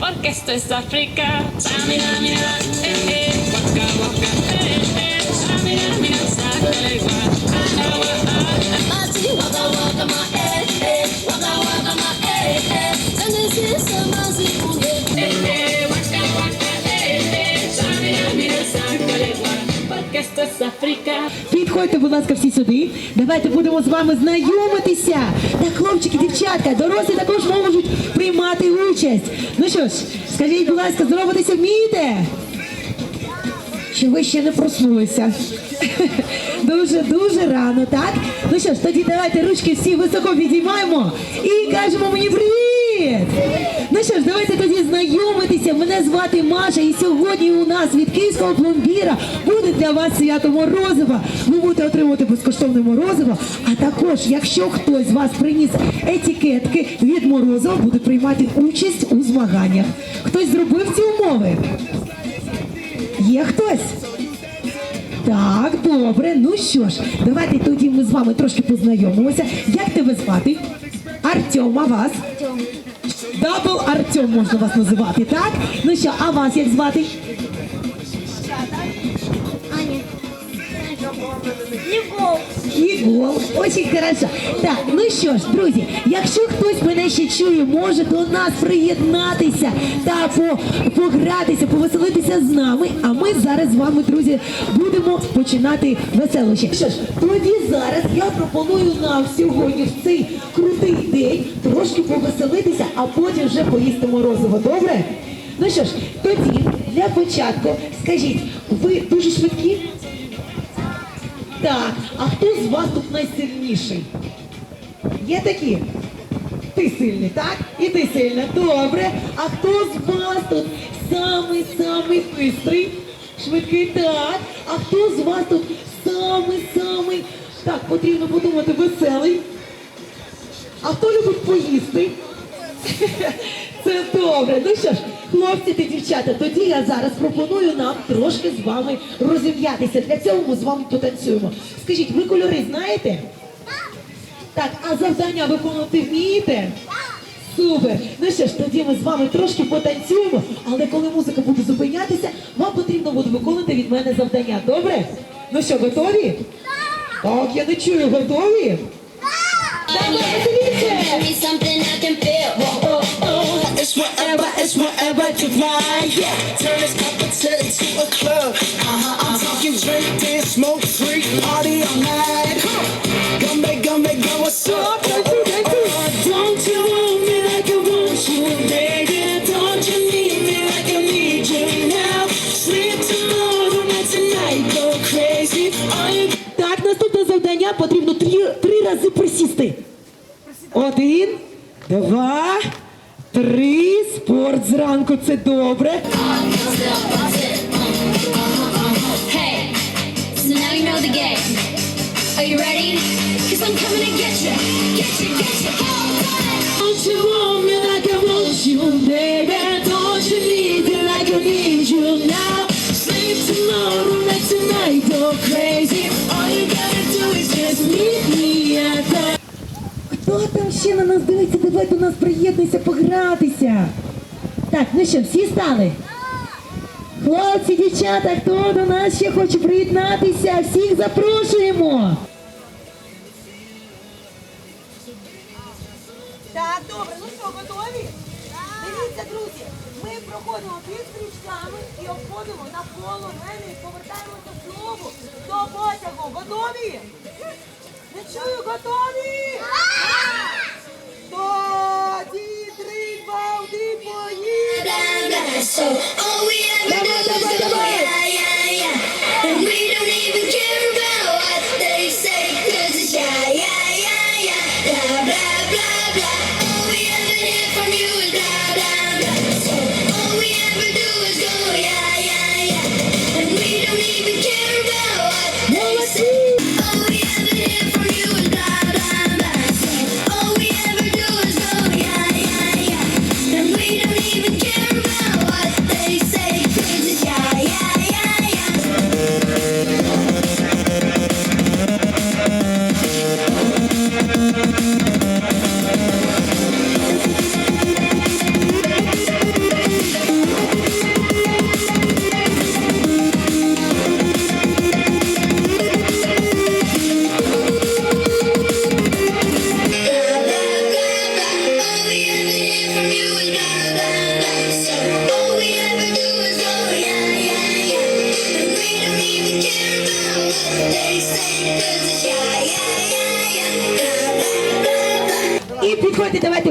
porque esto es África. Samina, mira, eh, eh, eh, eh, samina, mira, guá, Підходьте, будь ласка, всі сюди. Давайте будемо з вами знайомитися. Так, хлопчики, дівчатка, дорослі також можуть приймати участь. Ну що ж, скажіть, будь ласка, здороватися вмієте? Чи ви ще не проснулися? Дуже дуже рано, так? Ну що ж, тоді давайте ручки всі високо підіймаємо і кажемо мені привіт! Ну що ж, давайте тоді знайомитися. Мене звати Маша, і сьогодні у нас від київського пломбіра буде для вас свято морозива. Ви будете отримувати безкоштовне морозиво. А також, якщо хтось з вас приніс етикетки від морозива, буде приймати участь у змаганнях. Хтось зробив ці умови? Є хтось? Так, добре. Ну що ж, давайте тоді ми з вами трошки познайомимося. Як тебе звати? Артем, а вас? Дабл Артем можна вас називати, так? Ну що, а вас як звати? Ігол, очень хорошо. Так, ну що ж, друзі, якщо хтось мене ще чує, може до нас приєднатися та по, погратися, повеселитися з нами. А ми зараз з вами, друзі, будемо починати веселище. Що ж, тоді зараз я пропоную нам сьогодні в цей крутий день трошки повеселитися, а потім вже поїсти морозиво. Добре? Ну що ж, тоді для початку скажіть, ви дуже швидкі? Так, а хто з вас тут найсильніший? Є такі? Ти сильний, так? І ти сильна. Добре. А хто з вас тут самий-самий бистрий? Швидкий, так. А хто з вас тут самий-самий, так, потрібно подумати, веселий? А хто любить поїсти? Це добре. Ну що ж, хлопці та дівчата, тоді я зараз пропоную нам трошки з вами розім'ятися. Для цього ми з вами потанцюємо. Скажіть, ви кольори знаєте? Так, а завдання виконувати вмієте? Супер! Ну що ж, тоді ми з вами трошки потанцюємо, але коли музика буде зупинятися, вам потрібно буде виконати від мене завдання. Добре? Ну що, готові? Так, я не чую, готові? Давай, веселіше! Whatever. Yeah. Turn this competition to a club. Uh-huh, I'm talking drink, dance, smoke, freak, party all night. Gumbe, gumbe, go, what's up? Uh, don't you want me like I want you, baby? Don't you need me like I need you now? Sleep tomorrow, not tonight, go crazy. All you Так, наступне завдання потрібно три, три рази присісти. Один, два, три. Спорт зранку це добре. Hey, so now you know the game. Are you ready? Cause I'm coming to get you, get you, get you. Don't you want me like I want you, baby? Don't you need me like I need you now? Sleep tomorrow, night tonight, go crazy. ще на нас дивиться? Давай до нас приєднуйся погратися. Так, ну що, всі стали? Хлопці, дівчата, хто до нас ще хоче приєднатися? Всіх запрошуємо. Так, добре, ну що, готові? Дивіться, друзі, ми проходимо під стрічками і обходимо навколо мене і повертаємося знову до потягу. Готові? Не чую, готові? Поїхали!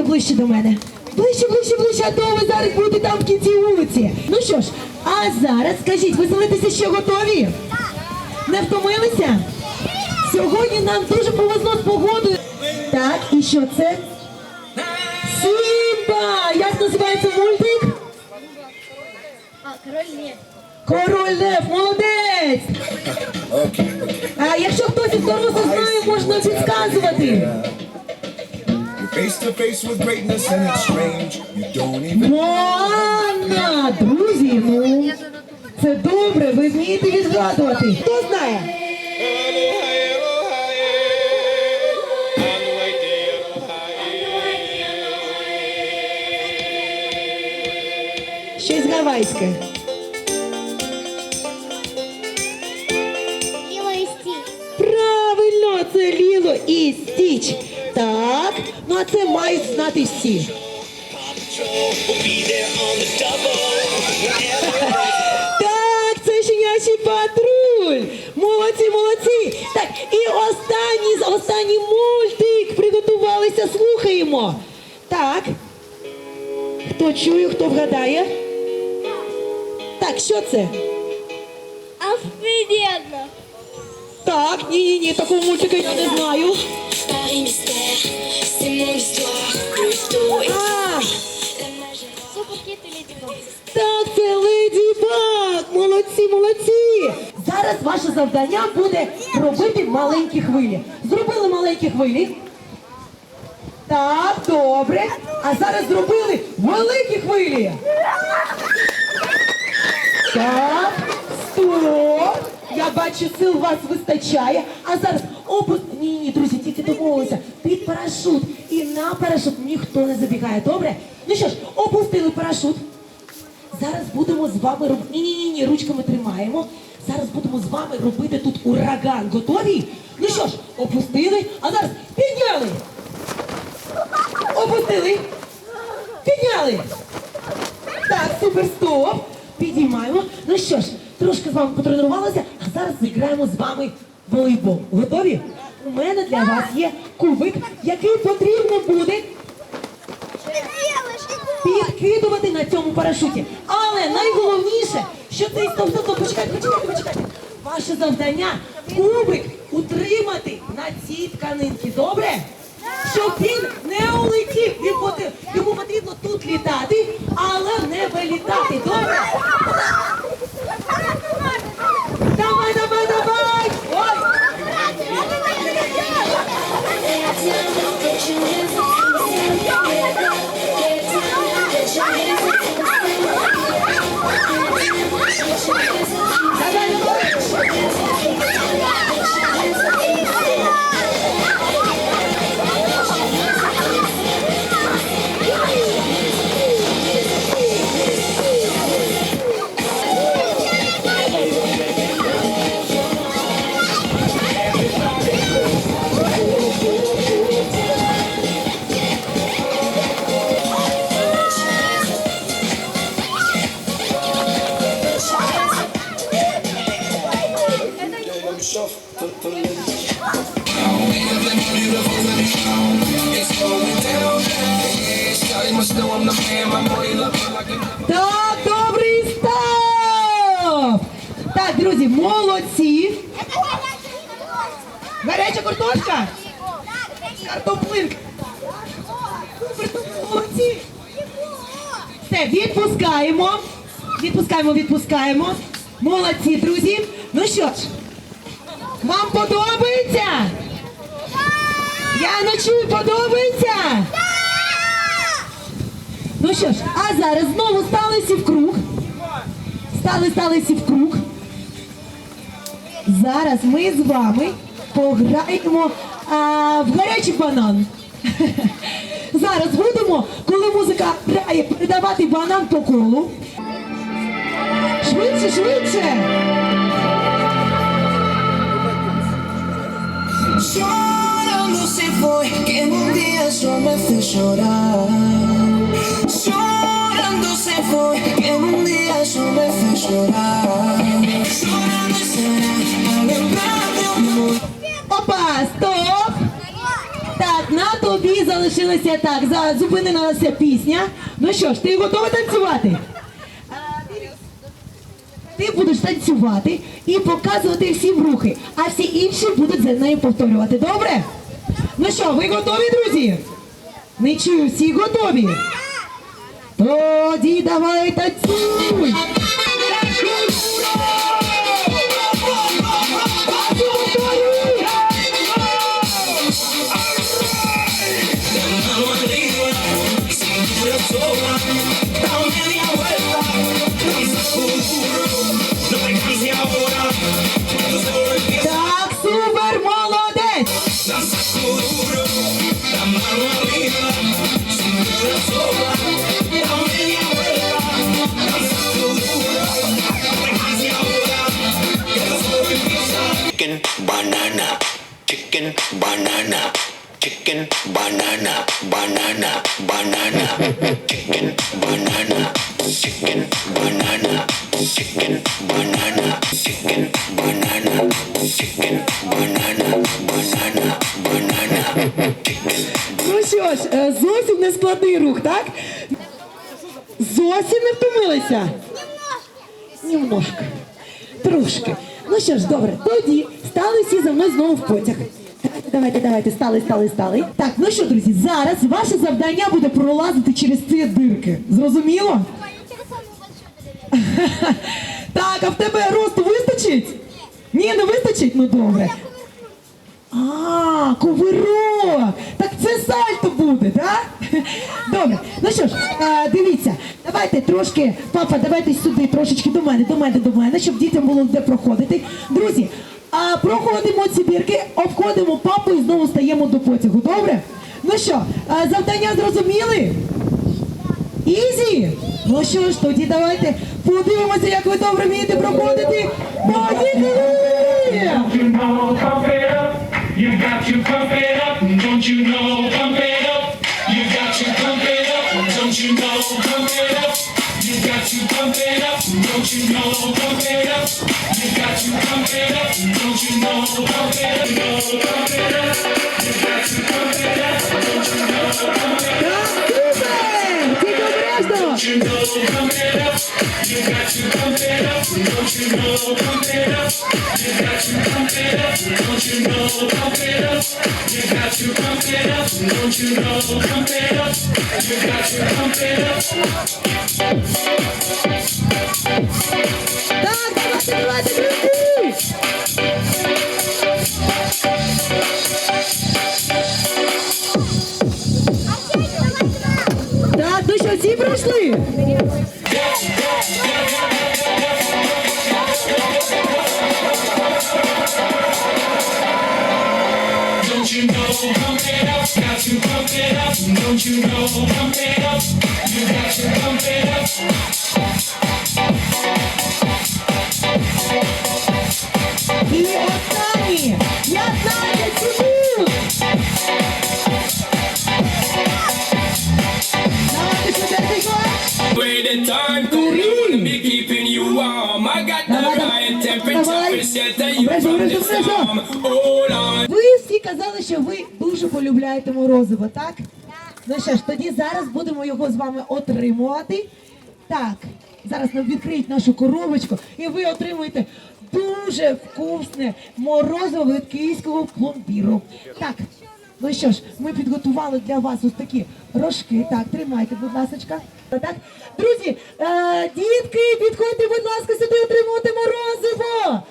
Підходьте, ближче до мене. Ближче, ближче, ближче, а то ви зараз будете там в кінці вулиці. Ну що ж, а зараз скажіть, веселитися ще готові? Не втомилися? Сьогодні нам дуже повезло з погодою. Так, і що це? Сімба! Як називається мультик? Король нет. Король Лев, молодець! А якщо хтось із дорослих знає, можна підказувати. To face with greatness and it's strange. You don't even Моана! Друзі, ну це добре, ви вмієте відгадувати. Хто знає? Щось гавайське. Правильно, це Ліло і Стіч. Так, ну а це мають знати всі. Так, це щенячий патруль. Молодці, молодці. Так, і останній, останній мультик. Приготувалися, слухаємо. Так. Хто чує, хто вгадає? Так, що це? Офигенно. Так, ні-ні-ні, такого мультика я не знаю. Так, це Леді! Молодці, молодці! Зараз ваше завдання буде робити маленькі хвилі. Зробили маленькі хвилі. Так, добре. А зараз зробили великі хвилі. Так, стоп. Я бачу, сил вас вистачає. А зараз опуск. Ні, ні, друзі, тільки домовилися. Під парашут. І на парашут ніхто не забігає. Добре? Ну що ж, опустили парашут. Зараз будемо з вами робити. Ні, ні, ні, ні, ручками тримаємо. Зараз будемо з вами робити тут ураган. Готові? Ну що ж, опустили, а зараз підняли. Опустили. Підняли. Так, супер, стоп. Підіймаємо. Ну що ж, трошки з вами потренувалися, а зараз зіграємо з вами волейбол. Готові? У мене для вас є кубик, який потрібно буде підкидувати на цьому парашуті. Але найголовніше, що цей стоп, стоп, стоп, почекайте, почекайте, почекайте. Ваше завдання кубик утримати на цій тканинці. Добре? Щоб він не улетів. Йому потрібно тут літати, але не вилітати. Добре? Так, добрий став! Так, друзі, молодці! Гаряча картошка! Картоплинка! Молодці! Все, відпускаємо. Відпускаємо, відпускаємо. Молодці, друзі. Ну що ж, вам подобається? Я не чую, подобається? Ну що ж, а зараз знову стали всі в круг. Стали, стали всі в круг. Зараз ми з вами пограємо а, в гарячий банан. Зараз будемо, коли музика грає, передавати банан по колу. Швидше, швидше. Llorar. Llorando se fue quien un día yo me hace llorar. Llorando. Опа, стоп! Так, на тобі залишилася так, за- зупинилася пісня. Ну що ж, ти готова танцювати? Ти- Ти будеш танцювати і показувати всім рухи, а всі інші будуть за нею повторювати. Добре? Ну що, ви готові, друзі? Не чую, всі готові? Тоді давай танцюй! Banana chicken banana banana banana chicken banana chicken banana chicken banana chicken banana chicken banana banana banana chicken Ну що ж, е, зовсім не складний рух, так? Зовсім не втомилися? Німножко. Трошки. Ну що ж, добре, тоді стали всі за мною знову в потяг. Давайте, давайте, стали, стали, стали. Так, ну що, друзі, зараз ваше завдання буде пролазити через ці дирки. Зрозуміло? Так, а в тебе росту вистачить? Ні, не вистачить? Ну добре. А, ковирок! Так це сальто буде, так? Добре. Ну що ж, е, дивіться, давайте трошки, папа, давайте сюди, трошечки до мене, до мене, до мене, щоб дітям було де проходити. Друзі, а проходимо ці бірки, обходимо папу і знову стаємо до потягу. Добре? Ну що, завдання зрозуміли? Ізі? Ну що ж, тоді давайте подивимося, як ви добре вмієте проходити. Поїхали! Don't you know, pump it up. You know, pump it up. You got to pump it up. Don't you know, pump it up. You got to pump it up. Don't you know, pump it up. You got to pump it up. Don't you know, pump it up. You got to pump it up. Ви всі казали, що ви дуже полюбляєте морозиво, так? Ну що ж, тоді зараз будемо його з вами отримувати. Так, зараз нам відкриють нашу коробочку, і ви отримуєте дуже вкусне морозиво від київського пломбіру. Так, ну що ж, ми підготували для вас ось такі рожки. Так, тримайте, будь ласка. Так, друзі, е, дітки, підходьте, будь ласка, сюди отримувати морозиво.